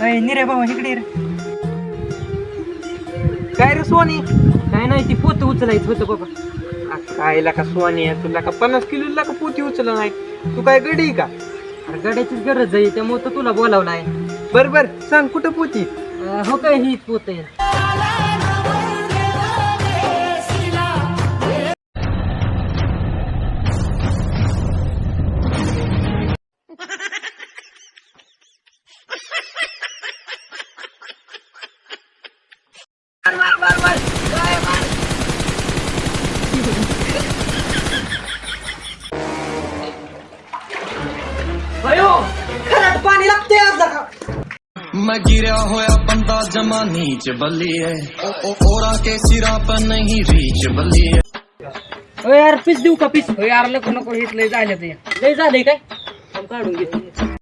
अय निरे बाबा इकडे रे. काय रे सोनी? काय नाही ती पोत उचलायचं होतं बाबा. आ, काय का सोनी आहे तुला का पन्नास किलो का पोती उचल नाही. तू काय गडी आहे का? अरे गाड्याचीच गरज आहे त्यामुळे तर तुला बोलावलं आहे. बर बर सांग कुठं पोती? अं, हो काय ही पोत आहे. अयो खरंच पाणी लागते मैं गिरा होया बंदा जमा नीच बली है ओ, ओ, ओरा के सिरा पर नहीं रीच बली है ओ यार पीस देऊ का पीस? यार नको नको हेच लय झालं ते लय झालंय काय? काढून घेतो.